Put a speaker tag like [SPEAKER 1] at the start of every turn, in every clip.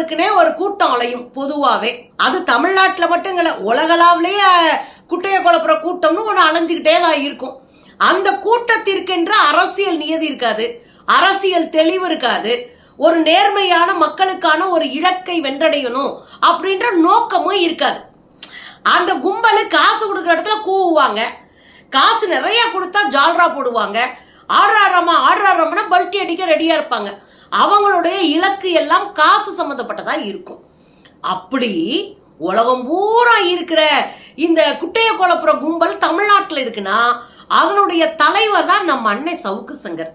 [SPEAKER 1] குறைக்கிறதுக்குனே ஒரு கூட்டம் அலையும் பொதுவாகவே அது தமிழ்நாட்டில் மட்டும் இல்லை உலகளாவிலேயே குட்டையை குழப்புற கூட்டம்னு ஒன்று அலைஞ்சிக்கிட்டே தான் இருக்கும். அந்த கூட்டத்திற்கென்ற அரசியல் நியதி இருக்காது. அரசியல் தெளிவு இருக்காது. ஒரு நேர்மையான மக்களுக்கான ஒரு இலக்கை வென்றடையணும் அப்படின்ற நோக்கமும் இருக்காது. அந்த கும்பலு காசு கொடுக்குற இடத்துல கூவுவாங்க. காசு நிறைய கொடுத்தா ஜால்ரா போடுவாங்க. ஆடுறாராமா ஆடுறாராமனா பல்ட்டி அடிக்க ரெடியா இருப்பாங்க. அவங்களுடைய இலக்கு எல்லாம் காசு சம்மந்தப்பட்டதா இருக்கும். அப்படி உலகம் பூரா இருக்கிற இந்த குட்டைய குழப்புற கும்பல் தமிழ்நாட்டில் இருக்குன்னா அதனுடைய தலைவர் தான் நம்ம அன்னை சவுக்கு சங்கர்.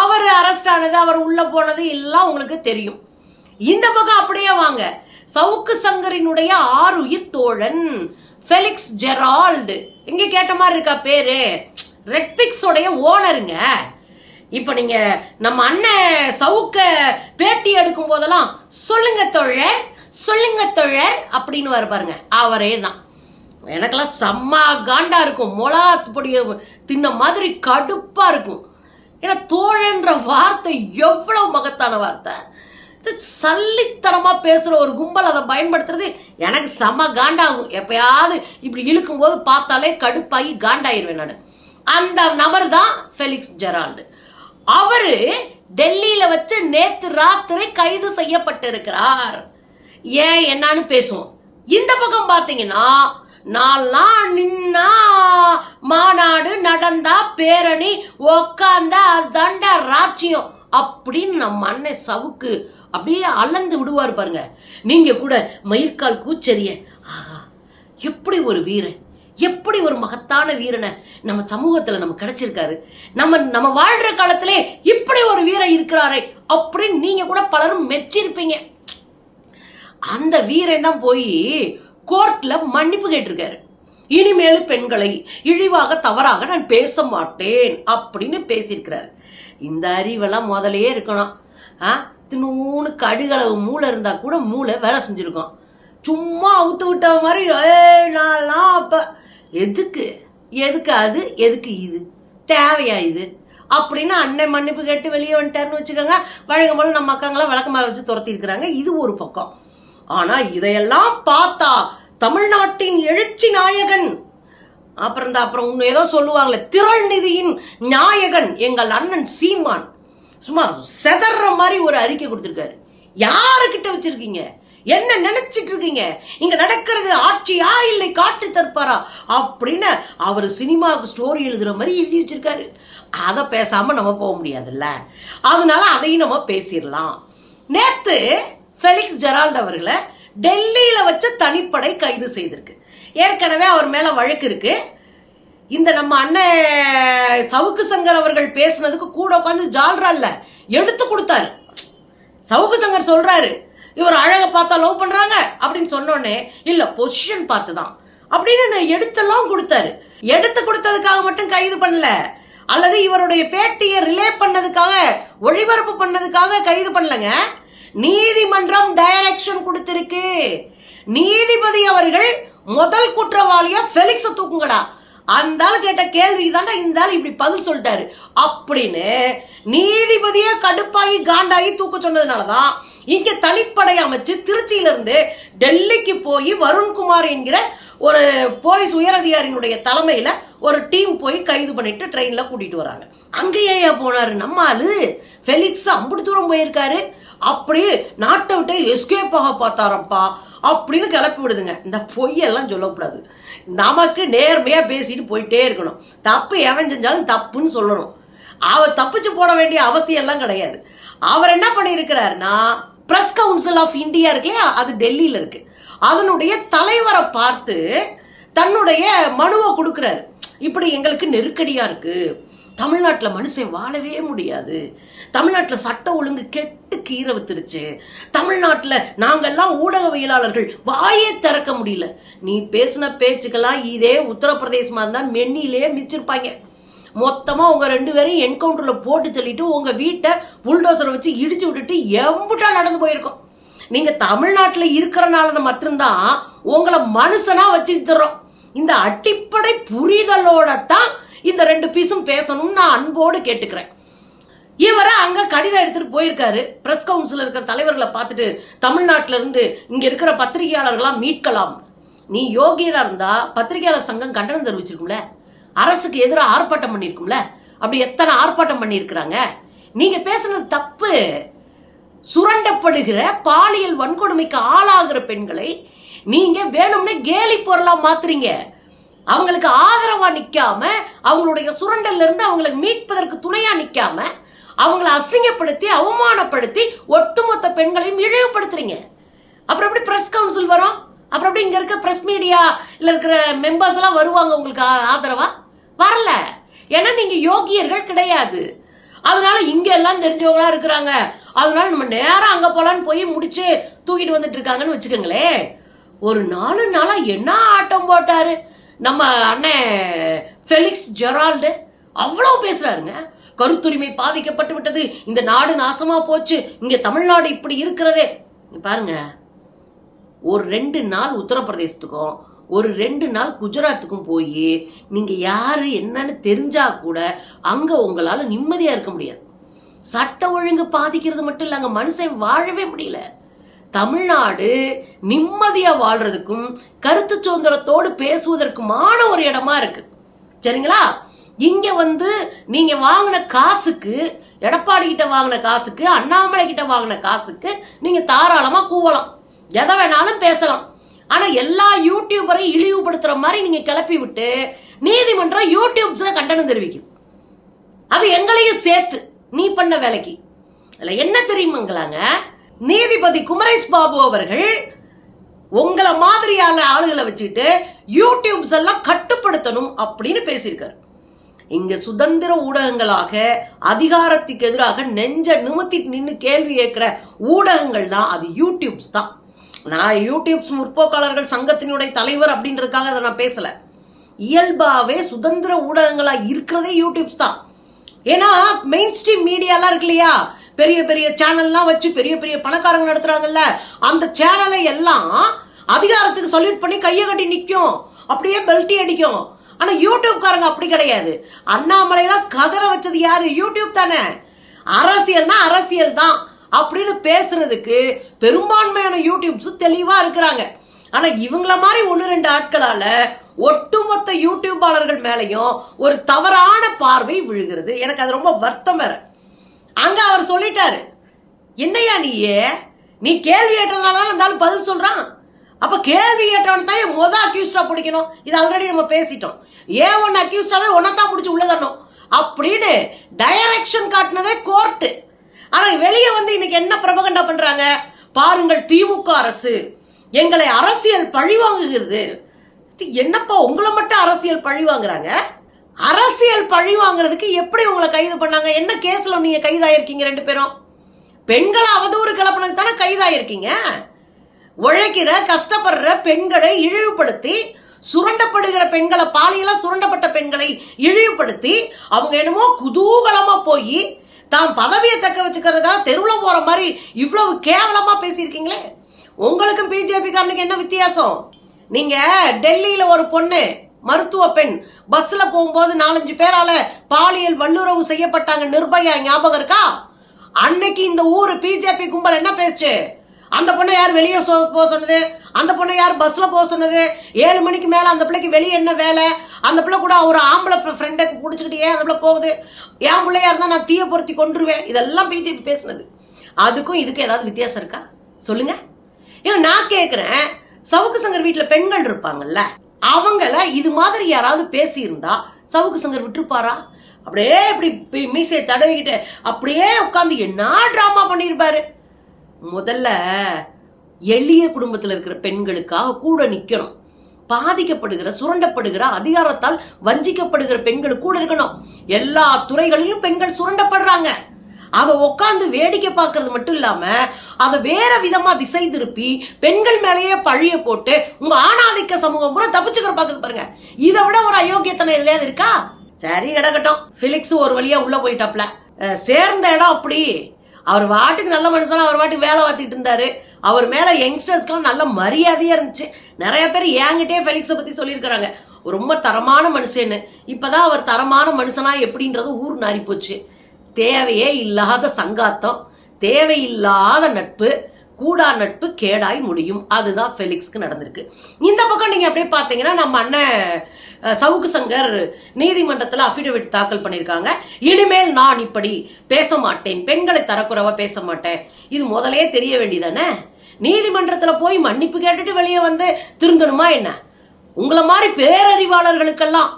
[SPEAKER 1] அவர் அரெஸ்ட் ஆனது அவர் உள்ள போனது எல்லாம் உங்களுக்கு தெரியும். இந்த பக்கம் அப்படியே வாங்க. சவுக்கு சங்கரினுடைய ஆறுயிர் தோழன் ஃபெலிக்ஸ் ஜெரால்டு இங்க கேட்ட மாதிரி இருக்கா பேரு? ரெட்பிக்ஸோடைய ஓனருங்க இப்ப நீங்க நம்ம அண்ணன் சவுக்க பேட்டி எடுக்கும் போதெல்லாம் சொல்லுங்க தொழர் சொல்லுங்க தொழர் அப்படின்னு வர பாருங்க. அவரே தான் எனக்கெல்லாம் செம்ம காண்டா இருக்கும். மொளா பொடிய தின்ன மாதிரி கடுப்பா இருக்கும். ஏன்னா தோழன்ற வார்த்தை எவ்வளவு மகத்தான வார்த்தை. சல்லித்தனமா பேசுற ஒரு கும்பல் அதை பயன்படுத்துறது எனக்கு செம காண்டாகும். எப்பயாவது இப்படி இழுக்கும் போது பார்த்தாலே கடுப்பாகி காண்டாயிருவேன் நான். அந்த நபர் தான் ஃபெலிக்ஸ் ஜெரால்டு. அவரு டெல்லியில வச்சு நேத்து ராத்திரி கைது செய்யப்பட்டிருக்கிறார். ஏன் என்னன்னு பேசுவோம். இந்த பக்கம் பாத்தீங்கன்னா நாலாம் நின்னா மாநாடு நடந்தா பேரணி உக்காந்தா அதாண்டா ராட்சியம் அப்படின்னு நம்ம அண்ணன் சவுக்கு அப்படியே அளந்து விடுவார் பாருங்க. நீங்க கூட மயிர்கால் கூச்சரிய எப்படி ஒரு வீரன்? எப்படி ஒரு மகத்தான வீரனை நம்ம சமூகத்துல நம்ம கிடைச்சிருக்காரு? நம்ம நம்ம வாழ்ற காலத்திலே இப்படி ஒரு வீரன் இருக்கிறாரே அப்படின்னு நீங்க கூட பலரும் மெச்சிருப்பீங்க. அந்த வீரன் தான் போய் கோர்ட்ல மன்னிப்பு கேட்டிருக்காரு. இனிமேலு பெண்களை இழிவாக தவறாக நான் பேச மாட்டேன் அப்படின்னு பேசியிருக்கிறாரு. இந்த அறிவெல்லாம் முதலையே இருக்கணும். ஆ? தினூன்னு கடுகளவு மூளை இருந்தா கூட மூளை வேலை செஞ்சிருக்கோம். சும்மா அவுத்து விட்ட மாதிரி ஏ நான்லாம் அப்போ எதுக்கு? எதுக்கு அது? எதுக்கு இது? தேவையா இது? அப்படின்னு அண்ணன் மன்னிப்பு கேட்டு வெளியே வந்துட்டாருன்னு வச்சுக்கோங்க. வழங்கும் போல நம்ம அக்காங்களாம் விளக்கமாற வச்சு துரத்திருக்கிறாங்க இது ஒரு பக்கம். ஆனா இதையெல்லாம் பார்த்தா தமிழ்நாட்டின் எழுச்சி நாயகன். அப்புறம் இந்த அப்புறம் இன்னும் ஏதோ சொல்லுவாங்களே திரள் நிதியின் நாயகன் எங்கள் அண்ணன் சீமான். சும்மா செதற மாதிரி ஒரு அறிக்கை கொடுத்துருக்காரு. யாருக்கிட்ட வச்சிருக்கீங்க? என்ன நினைச்சிட்டு இருக்கீங்க இங்க நடக்கிறது ஆட்சியா இல்லை காட்டு தற்பாரா அப்படின்னு அவர் சினிமாவுக்கு ஸ்டோரி எழுதுற மாதிரி எழுதி வச்சிருக்காரு. அதை பேசாம நம்ம போக முடியாதுல்ல. அதனால அதையும் நம்ம பேசிடலாம். நேத்து ஃபெலிக்ஸ் ஜெரால்ட் அவர்களை டெல்லியில வச்ச தனிப்படை கைது செய்திருக்கு. ஏற்கனவே அவர் மேல வழக்கு இருக்கு. இந்த நம்ம அண்ணன் சவுக்கு சங்கர் அவர்கள் பேசுனதுக்கு கூட உட்காந்து ஜால்ரா இல்ல. எடுத்து கொடுத்தாரு. சவுக்கு சங்கர் சொல்றாரு இவர் அழகை பார்த்தா லவ் பண்ணுறாங்க அப்படின்னு சொன்னோடனே இல்லை பொசிஷன் பார்த்து தான் அப்படின்னு நான் எடுத்தெல்லாம் கொடுத்தாரு. எடுத்து கொடுத்ததுக்காக மட்டும் கைது பண்ணல. அல்லது இவருடைய பேட்டியை ரிலே பண்ணதுக்காக ஒளிபரப்பு பண்ணதுக்காக கைது பண்ணலங்க. நீதிமன்றம் டைரக்ஷன் கொடுத்திருக்கு. நீதிபதி அவர்கள் முதல் குற்றவாளியா ஃபெலிக்ஸ தூக்குங்கடா. அந்த ஆள் கேட்ட கேள்விக்கு தாண்டா இந்த ஆள் இப்படி பதில் சொல்லிட்டாரு. அப்படின்னு நீதிபதியே கடுப்பாகி காண்டாகி தூக்க சொன்னதுனாலதான் இங்க தனிப்படை அமைச்சு திருச்சியில இருந்து டெல்லிக்கு போய் வருண்குமார் என்கிற ஒரு போலீஸ் உயரதிகாரியினுடைய தலைமையில ஒரு டீம் போய் கைது பண்ணிட்டு ட்ரெயின்ல கூட்டிட்டு வராங்க. அங்கேயே போனாரு? நம்ம ஆளு. ஃபெலிக்ஸ் அம்புட்டு தூரம் போயிருக்காரு. அப்படி நாட்டை விட்டு எஸ்கேப் ஆக பார்த்தாரப்பா அப்படின்னு கிளப்பி விடுதுங்க. இந்த பொய்யெல்லாம் சொல்லக்கூடாது. நமக்கு நேர்மையாக பேசிட்டு போயிட்டே இருக்கணும். தப்பு எவன் செஞ்சாலும் தப்புன்னு சொல்லணும். அவர் தப்பிச்சு போட வேண்டிய அவசியம் எல்லாம் கிடையாது. அவர் என்ன பண்ணியிருக்கிறாருன்னா பிரஸ் கவுன்சில் ஆஃப் இந்தியா இருக்குல்லையா அது டெல்லியில் இருக்கு. அதனுடைய தலைவரை பார்த்து தன்னுடைய மனுவை கொடுக்குறாரு. இப்படி எங்களுக்கு நெருக்கடியாக இருக்குது தமிழ்நாட்டில் மனுஷன் வாழவே முடியாது. தமிழ்நாட்டில் சட்ட ஒழுங்கு கெட்டு கீரை வித்துருச்சு. தமிழ்நாட்டில் நாங்கெல்லாம் ஊடகவியலாளர்கள் வாயே திறக்க முடியல. நீ பேசின பேச்சுக்கெல்லாம் இதே உத்தரப்பிரதேசமாக இருந்தால் மென்னிலே மிச்சிருப்பாங்க மொத்தமாக உங்கள் ரெண்டு பேரையும் என்கவுண்டரில் போட்டு தள்ளிட்டு உங்கள் வீட்டை புல்டோசரை வச்சு இடிச்சு விட்டுட்டு எம்புட்டா நடந்து போயிருக்கோம். நீங்கள் தமிழ்நாட்டில் இருக்கிறனால மட்டும்தான் உங்களை மனுஷனாக வச்சுட்டு தர்றோம் இந்த அடிப்படை புரிதலோட தான் இந்த ரெண்டு பீஸும் பேசணும்னு நான் அன்போடு கேட்டுக்கிறேன். இவரை அங்க கடிதம் எடுத்துட்டு போயிருக்காரு. பிரஸ் கவுன்சில் இருக்கிற தலைவர்களை பார்த்துட்டு தமிழ்நாட்டுல இருந்து இங்க இருக்கிற பத்திரிகையாளர்களாம் மீட்கலாம். நீ யோகியரா இருந்தா பத்திரிகையாளர் சங்கம் கண்டனம் தெரிவிச்சிருக்கும்ல? அரசுக்கு எதிராக ஆர்ப்பாட்டம் பண்ணிருக்கும்ல அப்படி எத்தனை ஆர்ப்பாட்டம் பண்ணியிருக்கிறாங்க? நீங்க பேசுனது தப்பு. சுரண்டப்படுகிற பாலியல் வன்கொடுமைக்கு ஆளாகிற பெண்களை நீங்க வேணும்னே கேலி பொருளா மாத்துறீங்க. அவங்களுக்கு ஆதரவா நிக்காம அவங்களுடைய சுரண்டல்ல இருந்து அவங்களுக்கு மீட்பதற்கு துணையா நிக்காம அவங்கள அசிங்கப்படுத்தி அவமானப்படுத்தி ஒட்டுமொத்த பெண்களையும் இழிவுபடுத்துறீங்க. அப்புறம் எப்படி பிரஸ் கவுன்சில் வரும்? அப்புறம் எப்படி இங்க இருக்க பிரஸ் மீடியா இல்ல இருக்கிற மெம்பர்ஸ் எல்லாம் வருவாங்க உங்களுக்கு ஆதரவா? வரல. ஏன்னா நீங்க யோகியர்கள் கிடையாது. அதனால இங்க எல்லாம் தெரிஞ்சவங்களா இருக்கிறாங்க. அதனால நம்ம நேரம் அங்க போலான்னு போய் முடிச்சு தூக்கிட்டு வந்துட்டு இருக்காங்கன்னு வச்சுக்கோங்களேன். ஒரு நாலு நாளா என்ன ஆட்டம் போட்டாரு? நம்ம அண்ணன் ஃபெலிக்ஸ் ஜெரால்டு அவ்வளோ பேசுகிறாருங்க கருத்துரிமை பாதிக்கப்பட்டு விட்டது. இந்த நாடு நாசமாக போச்சு. இங்கே தமிழ்நாடு இப்படி இருக்கிறதே. பாருங்க. ஒரு ரெண்டு நாள் உத்தரப்பிரதேசத்துக்கும் ஒரு ரெண்டு நாள் குஜராத்துக்கும் போய் நீங்கள் யார் என்னன்னு தெரிஞ்சா கூட அங்கே உங்களால் நிம்மதியாக இருக்க முடியாது. சட்ட ஒழுங்கு பாதிக்கிறது மட்டும் இல்லை அங்கே மனுஷன் வாழவே முடியல. தமிழ்நாடு நிம்மதியா வாழ்றதுக்கும் கருத்து சுதந்திரத்தோடு பேசுவதற்குமான ஒரு இடமா இருக்கு. சரிங்களா? இங்க வந்து நீங்க வாங்கின காசுக்கு எடப்பாடி கிட்ட வாங்கின காசுக்கு அண்ணாமலை கிட்ட வாங்கின காசுக்கு நீங்க தாராளமா கூவலாம். எதை வேணாலும் பேசலாம். ஆனா எல்லா யூடியூபரையும் இழிவுபடுத்துற மாதிரி நீங்க கிளப்பி விட்டு நீதிமன்றம் யூடியூப்ஸ் கண்டனம் தெரிவிக்குது அது எங்களையும் சேர்த்து நீ பண்ண வேலைக்கு. அதுல என்ன தெரியுமாங்களாங்க? நீதிபதி குமரேஷ் பாபு அவர்கள் உங்களை மாதிரியான ஆளுகளை வச்சுட்டு யூடியூப்ஸ் எல்லாம் கட்டுப்படுத்தணும் அப்படின்னு பேசியிருக்காரு. இங்க சுதந்திர ஊடகங்களாக அதிகாரத்துக்கு எதிராக நெஞ்ச நிமித்தி நின்று கேள்வி கேட்கிற ஊடகங்கள் தான் அது யூடியூப்ஸ் தான். நான் யூடியூப்ஸ் முற்போக்காளர்கள் சங்கத்தினுடைய தலைவர் அப்படின்றதுக்காக அதை நான் பேசல. இயல்பாவே சுதந்திர ஊடகங்களா இருக்கிறதே யூடியூப்ஸ் தான். ஏன்னா மெயின் ஸ்ட்ரீம் மீடியாலாம் இருக்கு இல்லையா? பெரிய பெரிய சேனல்லாம் வச்சு பெரிய பெரிய பணக்காரங்க நடத்துறாங்கல்ல. அந்த சேனலை எல்லாம் அதிகாரத்துக்கு சொல்யூட் பண்ணி கையை கட்டி நிற்கும் அப்படியே பெல்ட்டி அடிக்கும். ஆனால் யூடியூப்காரங்க அப்படி கிடையாது. அண்ணாமலையெல்லாம் கதற வச்சது யாரு? யூடியூப் தானே. அரசியல்னா அரசியல் தான் அப்படின்னு பேசுறதுக்கு பெரும்பான்மையான யூடியூப்ஸ் தெளிவாக இருக்கிறாங்க. ஆனா இவங்கள மாதிரி ஒன்று ரெண்டு ஆட்களால ஒட்டுமொத்த யூடியூபாளர்கள் மேலையும் ஒரு தவறான பார்வை விழுகிறது. எனக்கு அது ரொம்ப வருத்தம் வேற. அங்க அவர் சொல்லிட்டாரு என்னையா நீயே? நீ கேள்வி ஏற்றதுனால இருந்தாலும் பதில் சொல்றான். அப்ப கேள்வி ஏற்றவன் தான் முத அக்யூஸ்டா பிடிக்கணும். இது ஆல்ரெடி நம்ம பேசிட்டோம். ஏன் ஒன்னு அக்யூஸ்டாவே ஒன்னதான் பிடிச்சி உள்ளதணும் அப்படின்னு டைரக்ஷன் காட்டினதே கோர்ட்டு ஆனா வெளியே வந்து இன்னைக்கு என்ன பிரபகண்டா பண்றாங்க? பாருங்கள் திமுக அரசு. எங்களை அரசியல் பழி வாங்குகிறது என்னப்பா உங்களை மட்டும் அரசியல் பழி வாங்குறாங்க அரசியல் பழி வாங்குறதுக்கு எப்படி உங்களை கைது பண்ணாங்க? என்ன கேஸ்ல நீங்க கைதாயிருக்கீங்க ரெண்டு பேரும்? பெண்களை அவதூறு கிளப்பினதுக்கு தானே கைதாயிருக்கீங்க? உழைக்கிற கஷ்டப்படுற பெண்களை இழிவுபடுத்தி சுரண்டப்படுகிற பெண்களை பாலியலா சுரண்டப்பட்ட பெண்களை இழிவுபடுத்தி அவங்க என்னமோ குதூகலமா போய் தான் பதவியை தக்க வச்சுக்கிறதுக்காக தெருவில் போற மாதிரி இவ்வளவு கேவலமா பேசியிருக்கீங்களே? உங்களுக்கும் பிஜேபி காரனுக்கு என்ன வித்தியாசம்? நீங்க டெல்லியில ஒரு பொண்ணு மருத்துவ பெண் பஸ்ல போகும்போது நாலஞ்சு பேரால பாலியல் வல்லுறவு செய்யப்பட்டாங்க நிர்பயா ஞாபகம் இருக்கா? அன்னைக்கு இந்த ஊர் பிஜேபி கும்பல் என்ன பேசுச்சு? அந்த பொண்ணை யார் வெளியே போக சொன்னது? அந்த பொண்ணை யார் பஸ்ல போக சொன்னது? ஏழு மணிக்கு மேல அந்த பிள்ளைக்கு வெளியே என்ன வேலை? அந்த பிள்ளை கூட ஒரு ஆம்பளை ஃப்ரெண்டை குடிச்சுக்கிட்டு ஏன் அந்த பிள்ளை போகுது? என் பிள்ளையா இருந்தா நான் தீய பொருத்தி கொண்டுருவேன் இதெல்லாம் பிஜேபி பேசுனது. அதுக்கும் இதுக்கும் ஏதாவது வித்தியாசம் இருக்கா? சொல்லுங்க. ஏன்னா நான் கேட்குறேன் சவுக்கு சங்கர் வீட்டில் பெண்கள் இருப்பாங்கல்ல அவங்கள இது மாதிரி யாராவது பேசியிருந்தா சவுக்கு சங்கர் விட்டுருப்பாரா? அப்படியே இப்படி பி- மீசையை தடவிக்கிட்டு அப்படியே உட்காந்து என்ன ட்ராமா பண்ணியிருப்பாரு? முதல்ல எளிய குடும்பத்தில் இருக்கிற பெண்களுக்காக கூட நிற்கணும் பாதிக்கப்படுகிற சுரண்டப்படுகிற அதிகாரத்தால் வஞ்சிக்கப்படுகிற பெண்கள் கூட இருக்கணும். எல்லா துறைகளிலும் பெண்கள் சுரண்டப்படுறாங்க. அதை உட்காந்து வேடிக்கை பார்க்கறது மட்டும் இல்லாம அதை வேற விதமா திசை திருப்பி பெண்கள் மேலேயே பழிய போட்டு உங்க ஆணாதிக்க சமூகம் பூரா தப்பிச்சுக்கிற பாக்குது பாருங்க. இதை விட ஒரு அயோக்கியத்தனம் எதுலையாவது இருக்கா? சரி கிடக்கட்டும். பிலிக்ஸ் ஒரு வழியா உள்ள போயிட்டாப்ல. சேர்ந்த இடம் அப்படி. அவர் வாட்டுக்கு நல்ல மனுஷனா அவர் வாட்டுக்கு வேலை பார்த்துட்டு இருந்தாரு. அவர் மேல யங்ஸ்டர்ஸ்க்குலாம் நல்ல மரியாதையா இருந்துச்சு. நிறைய பேர் என்கிட்டயே ஃபெலிக்ஸை பத்தி சொல்லியிருக்கிறாங்க. ரொம்ப தரமான மனுஷன்னு. இப்பதான் அவர் தரமான மனுஷனா எப்படின்றது ஊர் நாரி போச்சு தேவையே இல்லாத சங்காத்தம் தேவையில்லாத நட்பு கூடா நட்பு கேடாய் முடியும். அதுதான் ஃபெலிக்ஸ்க்கு நடந்திருக்கு. இந்த பக்கம் நீங்கள் அப்படியே பார்த்தீங்கன்னா நம்ம அண்ணன் சவுக்கு சங்கர் நீதிமன்றத்தில் அஃபிடவிட் தாக்கல் பண்ணியிருக்காங்க. இனிமேல் நான் இப்படி பேச மாட்டேன். பெண்களை தரக்குறவா பேச மாட்டேன். இது முதலே தெரிய வேண்டியதானே? நீதிமன்றத்தில் போய் மன்னிப்பு கேட்டுட்டு வெளியே வந்து திருந்தணுமா என்ன? உங்களை மாதிரி பேரறிவாளர்களுக்கெல்லாம்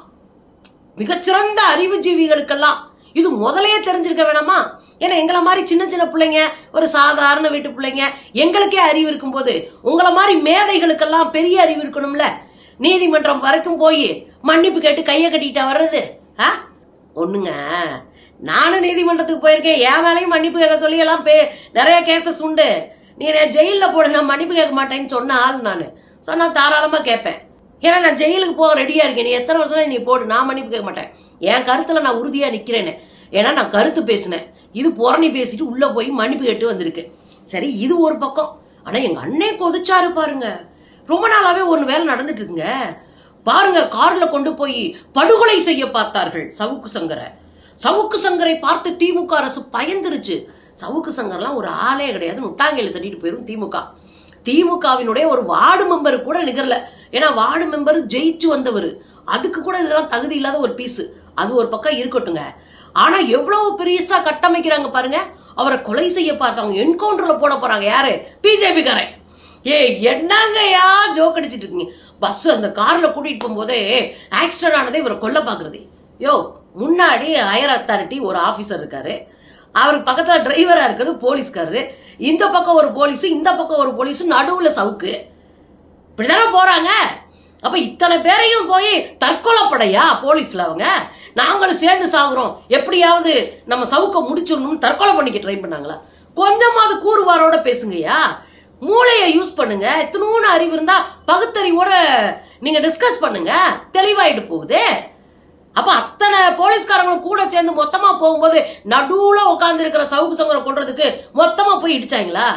[SPEAKER 1] மிகச்சிறந்த அறிவுஜீவிகளுக்கெல்லாம் இது முதலையே தெரிஞ்சிருக்க வேணாமா? ஏன்னா எங்களை மாதிரி சின்ன சின்ன பிள்ளைங்க ஒரு சாதாரண வீட்டு பிள்ளைங்க எங்களுக்கே அறிவு இருக்கும்போது உங்களை மாதிரி மேதைகளுக்கெல்லாம் பெரிய அறிவு இருக்கணும்ல? நீதிமன்றம் வரைக்கும் போய் மன்னிப்பு கேட்டு கையை கட்டிட்டா வர்றது? ஆ? ஒண்ணுங்க. நானும் நீதிமன்றத்துக்கு போயிருக்கேன். என் வேலையும் மன்னிப்பு கேட்க சொல்லி எல்லாம் பே நிறைய கேசஸ் உண்டு. நீ ஜெயிலில் போட நான் மன்னிப்பு கேட்க மாட்டேன்னு சொன்ன ஆள் நான். சொன்னால் தாராளமாக கேட்பேன். ஏன்னா நான் ஜெயிலுக்கு போக ரெடியாக இருக்கேன். நீ எத்தனை வருஷம் நீ போடு நான் மன்னிப்பு கேட்க மாட்டேன். என் கருத்தில் நான் உறுதியாக நிற்கிறேன்னு ஏன்னா நான் கருத்து பேசினேன். இது புறணி பேசிட்டு உள்ளே போய் மன்னிப்பு கேட்டு வந்திருக்கு. சரி இது ஒரு பக்கம். ஆனால் எங்கள் அண்ணே கொதிச்சாரு பாருங்க. ரொம்ப நாளாகவே ஒன்று வேலை நடந்துட்டு இருக்குங்க பாருங்க காரில் கொண்டு போய் படுகொலை செய்ய பார்த்தார்கள் சவுக்கு சங்கரை. சவுக்கு சங்கரை பார்த்து திமுக அரசு பயந்துருச்சு. சவுக்கு சங்கர்லாம் ஒரு ஆளே கிடையாது. முட்டாங்கையில் தட்டிட்டு போயிரும் திமுக. திமுகவினுடைய ஒரு வார்டு மெம்பர் கூட நிகரல. ஏன்னா வார்டு மெம்பர் ஜெயிச்சு வந்தவர். அதுக்கு கூட இதெல்லாம் தகுதி இல்லாத ஒரு பீஸு. அது ஒரு பக்கம் இருக்கட்டுங்க ஆனா எவ்வளவு பெருசா கட்டமைக்கிறாங்க பாருங்க. அவரை கொலை செய்ய பார்த்தவங்க என்கவுண்டர்ல போட போறாங்க. யாரு? பிஜேபி காரன் ஏய் என்னங்கயா ஜோக் அடிச்சிட்டு இருக்கீங்க? பஸ் அந்த கார்ல கூட்டிட்டு போகும்போதே ஆக்சிடென்ட் ஆனதே இவரை கொல்ல பாக்குறது. யோ முன்னாடி ஹையர் அத்தாரிட்டி ஒரு ஆபீசர் இருக்காரு. அவருக்கு பக்கத்துல டிரைவரா இருக்கிறது போலீஸ்காரரு. இந்த பக்கம் ஒரு போலீஸ் இந்த பக்கம் ஒரு போலீஸ் நடுவுல சவுக்கு. இப்படிதானே போறாங்க. அப்ப இத்தனை பேரையும் போய் தற்கொலைப்படையா போலீஸ்ல அவங்க? நாங்களும் சேர்ந்து சாகுறோம். எப்படியாவது நம்ம சவுக்க முடிச்சிடணும்னு தற்கொலை பண்ணிக்க ட்ரை பண்ணாங்களா? கொஞ்சமாவது கூறுவாரோட பேசுங்கய்யா. மூளையை யூஸ் பண்ணுங்க. இத்தினூன்னு அறிவு இருந்தா பகுத்தறிவோட நீங்க டிஸ்கஸ் பண்ணுங்க. தெளிவாயிட்டு போகுது. அப்ப அத்தனை போலீஸ்காரங்களும் கூட சேர்ந்து மொத்தமா போகும்போது நடுவுல உட்கார்ந்து இருக்கிற சவுக்கு சங்கரை கொள்றதுக்கு மொத்தமா போய் இடிச்சாங்களா?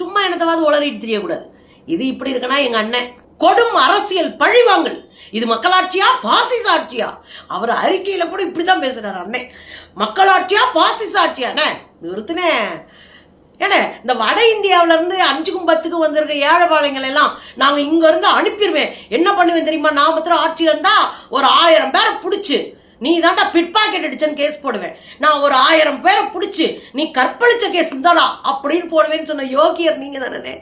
[SPEAKER 1] சும்மா என்னத்தவாது உளறிட்டு தெரியக்கூடாது. இது இப்படி இருக்குன்னா எங்க அண்ணன் கொடும் அரசியல் பழிவாங்கல். இது மக்களாட்சியா? பாசிச ஆட்சியா அவர் அறிக்கையில கூட இப்படிதான் பேசுறாரு அண்ணே. மக்களாட்சியா? பாசிச ஆட்சியாண்ணே நிறுத்தினே. ஏன்னா இந்த வட இந்தியாவில இருந்து அஞ்சுக்கும் பத்துக்கும் வந்திருக்க ஏழைபாளையங்கள் எல்லாம் நாங்க இங்க இருந்து அனுப்பிடுவேன் என்ன பண்ணுவேன் தெரியுமா? நான் மாத்திரம் ஆட்சியில இருந்தா ஒரு ஆயிரம் பேரை பிடிச்சு நீ தாண்டா பிட் பாக்கெட் அடிச்சேன்னு கேஸ் போடுவேன். நான் ஒரு ஆயிரம் பேரை பிடிச்சு நீ கற்பழிச்ச கேஸ் இருந்தாடா அப்படின்னு போடுவேன்னு சொன்ன யோகியர் நீங்க தானே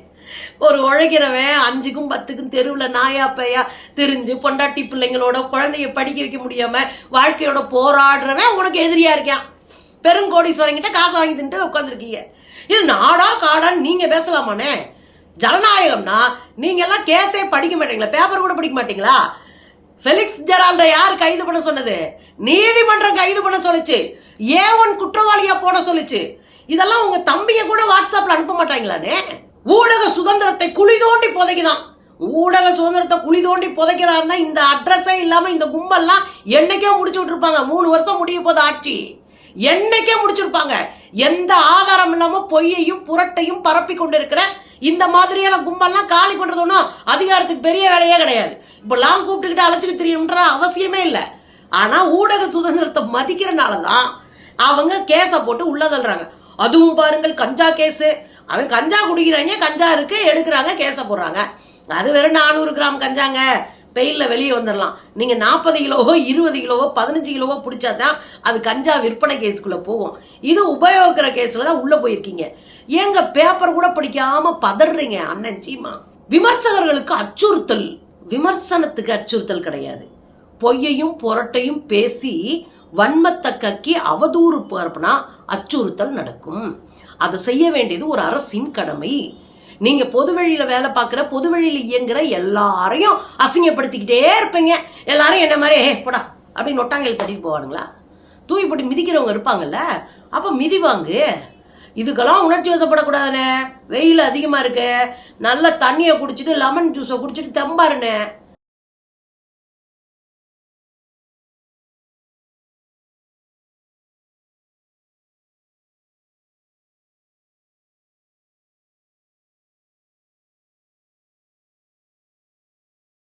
[SPEAKER 1] ஒரு உழைக்கிறவன் அஞ்சுக்கும் பத்துக்கும் தெருவில் நாயா பையா தெரிஞ்சு பொண்டாட்டி பிள்ளைங்களோட குழந்தைய படிக்க வைக்க முடியாம வாழ்க்கையோட போராடுறவன் உனக்கு எதிரியா இருக்கான். பெருங்கோடீஸ்வரங்கிட்ட காசை வாங்கி தின்ட்டு உட்காந்துருக்கீங்க இது நாடா காடான்னு நீங்க பேசலாமாண்ணே? ஜனநாயகம்னா நீங்க எல்லாம் கேஸே படிக்க மாட்டீங்களா? பேப்பர் கூட படிக்க மாட்டீங்களா? ஃபெலிக்ஸ் ஜெரால்ட யார் கைது பண்ண சொன்னது? நீதிமன்றம் கைது பண்ண சொல்லுச்சு. ஏ ஒன் குற்றவாளியா போட சொல்லுச்சு. இதெல்லாம் உங்க தம்பியை கூட வாட்ஸ்அப்ல அனுப்ப மாட்டாங்களானே ஊடக சுதந்திரத்தை குழி தோண்டி புதைக்குதான் ஊடக சுதந்திரத்தை குழி தோண்டி புதைக்கிறாருன்னா இந்த அட்ரஸே இல்லாம இந்த கும்பல்லாம் என்னைக்கே முடிச்சு விட்டுருப்பாங்க. மூணு வருஷம் முடிய போது ஆட்சி. என்னைக்கே முடிச்சிருப்பாங்க எந்த ஆதாரம் இல்லாம பொய்யையும் புரட்டையும் பரப்பி கொண்டிருக்கிற இந்த மாதிரியான கும்பல்லாம் காலி பண்றது ஒன்றும் அதிகாரத்துக்கு பெரிய வேலையே கிடையாது. இப்பெல்லாம் கூப்பிட்டுக்கிட்டு அழைச்சிட்டு தெரியணுன்ற அவசியமே இல்லை. ஆனா ஊடக சுதந்திரத்தை மதிக்கிறனால தான் அவங்க கேஸை போட்டு உள்ளதல்றாங்க அதுவும் பாருங்கள் கஞ்சா கேஸு. அவன் கஞ்சா குடிக்கிறாங்க கஞ்சா இருக்கு எடுக்கிறாங்க கேஸை போடுறாங்க. அது வெறும் நானூறு கிராம் கஞ்சாங்க. பெயிலில் வெளியே வந்துடலாம் நீங்கள் நாற்பது கிலோவோ இருபது கிலோவோ பதினஞ்சு கிலோவோ பிடிச்சா தான் அது கஞ்சா விற்பனை கேஸுக்குள்ளே போகும். இது உபயோகிக்கிற கேஸில் தான் உள்ளே போயிருக்கீங்க. ஏங்க பேப்பர் கூட படிக்காம பதறீங்க அண்ணன் சீமா விமர்சகர்களுக்கு அச்சுறுத்தல். விமர்சனத்துக்கு அச்சுறுத்தல் கிடையாது. பொய்யையும் புரட்டையும் பேசி வன்மத்தை கக்கி அவதூறு பரப்புனா அச்சுறுத்தல் நடக்கும். அதை செய்ய வேண்டியது ஒரு அரசின் கடமை. நீங்க பொதுவழியில வேலை பார்க்குற பொதுவழியில இயங்குற எல்லாரையும் அசிங்கப்படுத்திக்கிட்டே இருப்பீங்க. எல்லாரும் என்ன மாதிரி ஏ போடா அப்படின்னு நொட்டாங்கல் தட்டிட்டு போவானுங்களா? தூக்கி போட்டு மிதிக்கிறவங்க இருப்பாங்கல்ல? அப்போ மிதிவாங்கு இதுக்கெல்லாம் உணர்ச்சி வசப்படக்கூடாதுண்ணே. வெயில் அதிகமாக இருக்கு. நல்ல தண்ணியை குடிச்சிட்டு லெமன் ஜூஸை குடிச்சிட்டு தெம்பாருண்ணே.